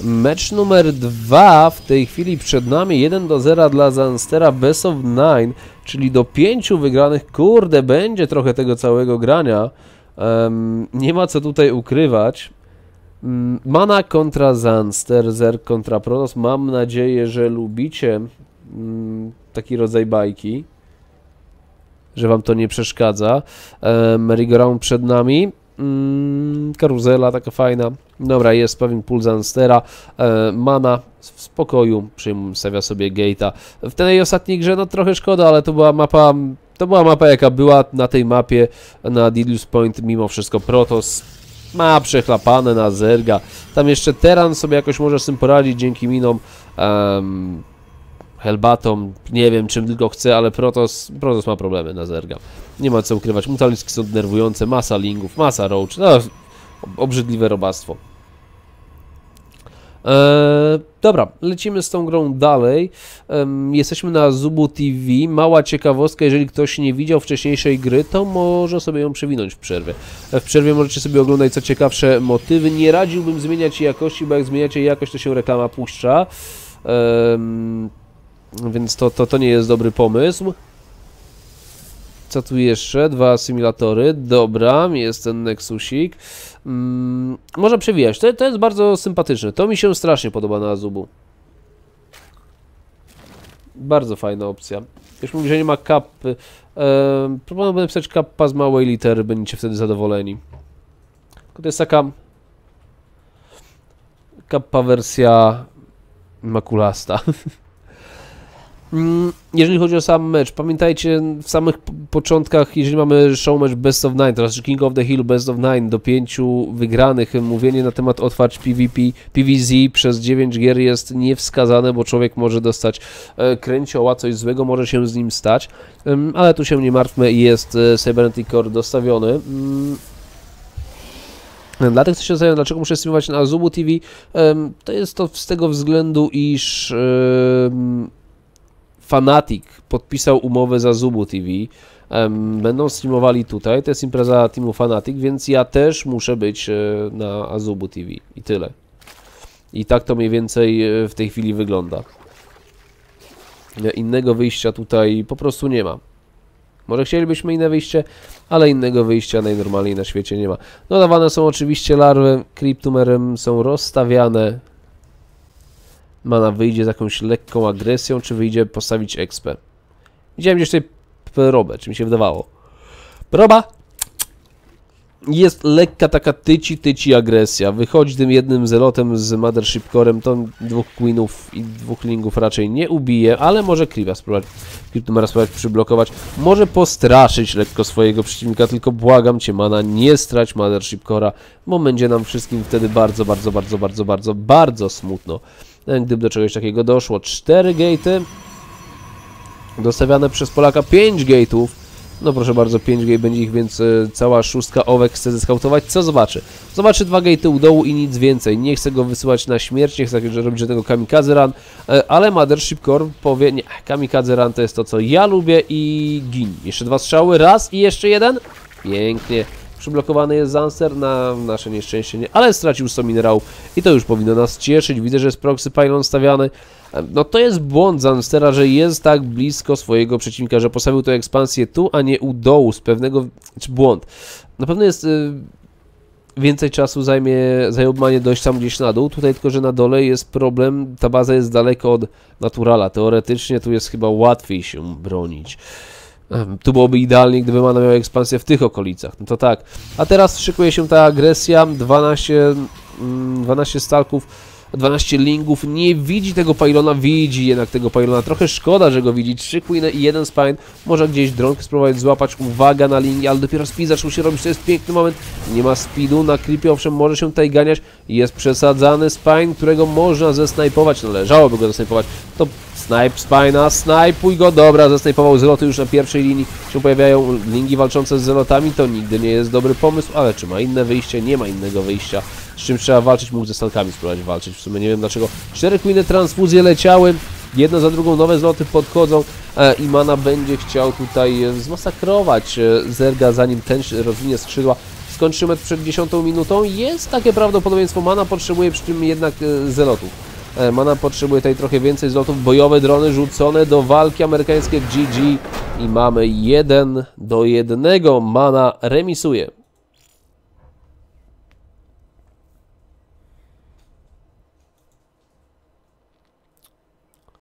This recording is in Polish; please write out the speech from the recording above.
Mecz numer dwa w tej chwili przed nami 1 do 0 dla Zanstera Best of 9, czyli do pięciu wygranych. Kurde, będzie trochę tego całego grania. Em, nie ma co tutaj ukrywać. Mm, Mana kontra Zanster, Zer kontra Protoss. Mam nadzieję, że lubicie mm, taki rodzaj bajki, że wam to nie przeszkadza. Merry-go-round przed nami. Mm, karuzela taka fajna. Dobra, jest pewien pull Zanstera. E, mana w spokoju, przyjmuje, stawia sobie gate'a. W tej ostatniej grze, no trochę szkoda, ale to była mapa, to była mapa jaka była na tej mapie, na Dilius Point, mimo wszystko Protoss ma przechlapane na Zerga. Tam jeszcze Teran sobie jakoś może z tym poradzić dzięki minom. Um, nie wiem czym tylko chce, ale Protoss, Protoss ma problemy na Zerga. Nie ma co ukrywać. Mutaliski są denerwujące, masa lingów, masa roach, no obrzydliwe robactwo. Eee, dobra, lecimy z tą grą dalej. Em, jesteśmy na Zubu TV. Mała ciekawostka, jeżeli ktoś nie widział wcześniejszej gry, to może sobie ją przewinąć w przerwie. E, W przerwie możecie sobie oglądać co ciekawsze motywy. Nie radziłbym zmieniać jakości, bo jak zmieniacie jakość, to się reklama puszcza. Więc to, to, to nie jest dobry pomysł. Co tu jeszcze? Dwa asymilatory. Dobra, jest ten Nexusik. Mm, może przewijać. To, to jest bardzo sympatyczne. To mi się strasznie podoba na Azubu. Bardzo fajna opcja. Już mówi, że nie ma kapy. Ehm, Próbowałbym napisać kappa z małej litery, będziecie wtedy zadowoleni. Tylko to jest taka kappa wersja makulasta. Mm, Jeżeli chodzi o sam mecz, pamiętajcie w samych początkach, jeżeli mamy show match Best of Nine, teraz King of the Hill Best of Nine do pięciu wygranych, mówienie na temat otwarć PvP, PvZ przez 9 gier jest niewskazane, bo człowiek może dostać e, kręcioła, coś złego może się z nim stać, ale tu się nie martwmy, jest e, Cybernetic Core dostawiony. Mm, dla tych, co się zastanawiają, dlaczego muszę streamować na Zubu TV, to jest to z tego względu, iż Fanatic podpisał umowę za Zubu TV. Będą streamowali tutaj, to jest impreza teamu Fanatic, więc ja też muszę być e, na Azubu TV i tyle. I tak to mniej więcej e, w tej chwili wygląda. E, Innego wyjścia tutaj po prostu nie ma. Może chcielibyśmy inne wyjście, ale innego wyjścia najnormalniej na świecie nie ma. Dodawane są oczywiście larwy, kryptumerem są rozstawiane. Mana wyjdzie z jakąś lekką agresją, czy wyjdzie postawić expę. Widziałem gdzieś tutaj probę, czy mi się wydawało. Proba jest lekka taka tyci, tyci agresja. Wychodzi tym jednym zelotem z Mothership Corem, to dwóch Queenów i dwóch Lingów raczej nie ubije, ale może Kriva spróbować, Kryptomera spróbować przyblokować. Może postraszyć lekko swojego przeciwnika, tylko błagam Cię, mana, nie strać Mothership Cora, bo będzie nam wszystkim wtedy bardzo, bardzo, bardzo, bardzo, bardzo, bardzo smutno. E, Gdyby do czegoś takiego doszło. Cztery gate'y dostawiane przez Polaka, 5 gate'ów. No proszę bardzo, 5 gate będzie ich, więc e, cała szóstka owek chce zeskautować. Co zobaczy? Zobaczy dwa gate'y u dołu i nic więcej. Nie chce go wysyłać na śmierć, nie chce robić żadnego kamikaze run, e, ale Mothership Core powie, nie, kamikaze run to jest to, co ja lubię i gin. Jeszcze dwa strzały, raz i jeszcze jeden. Pięknie. Przyblokowany jest Zanster, na nasze nieszczęście nie, ale stracił 100 minerałów i to już powinno nas cieszyć. Widzę, że jest proxy pylon stawiany. No to jest błąd Zanstera, że jest tak blisko swojego przeciwnika, że postawił tę ekspansję tu, a nie u dołu z pewnego... czy błąd. Na pewno jest... y, Więcej czasu zajmie zajmowanie dojść tam gdzieś na dół. Tutaj tylko, że na dole jest problem, ta baza jest daleko od naturala. Teoretycznie tu jest chyba łatwiej się bronić. Tu byłoby idealnie, gdyby mana miała ekspansję w tych okolicach. No to tak. A teraz szykuje się ta agresja. 12, mm, 12 stalków, 12 lingów. Nie widzi tego pylona, widzi jednak tego pylona. Trochę szkoda, że go widzi. 3 queeny i jeden spine. Może gdzieś dronkę spróbować złapać. Uwaga na linii, ale dopiero speed zaczął się robić. To jest piękny moment. Nie ma speedu na creepie, owszem, może się tutaj ganiać. Jest przesadzany spine, którego można zesnajpować. Należałoby go zesnajpować. To snipe spina, snajpuj go. Dobra, zesnajpował zeloty już na pierwszej linii. Się pojawiają lingi walczące z zelotami. To nigdy nie jest dobry pomysł, ale czy ma inne wyjście? Nie ma innego wyjścia. Z czym trzeba walczyć? Mógł ze stalkami spróbować walczyć. W sumie nie wiem dlaczego. Cztery queeny transfuzje leciały. Jedna za drugą nowe zloty podchodzą e, i Mana będzie chciał tutaj e, zmasakrować e, Zerga zanim ten rozwinie skrzydła. skończy mecz przed 10 minutą. Jest takie prawdopodobieństwo. Mana potrzebuje przy tym jednak e, zelotów. Mana potrzebuje tutaj trochę więcej zlotów. Bojowe drony rzucone do walki amerykańskie GG i mamy 1 do 1. Mana remisuje.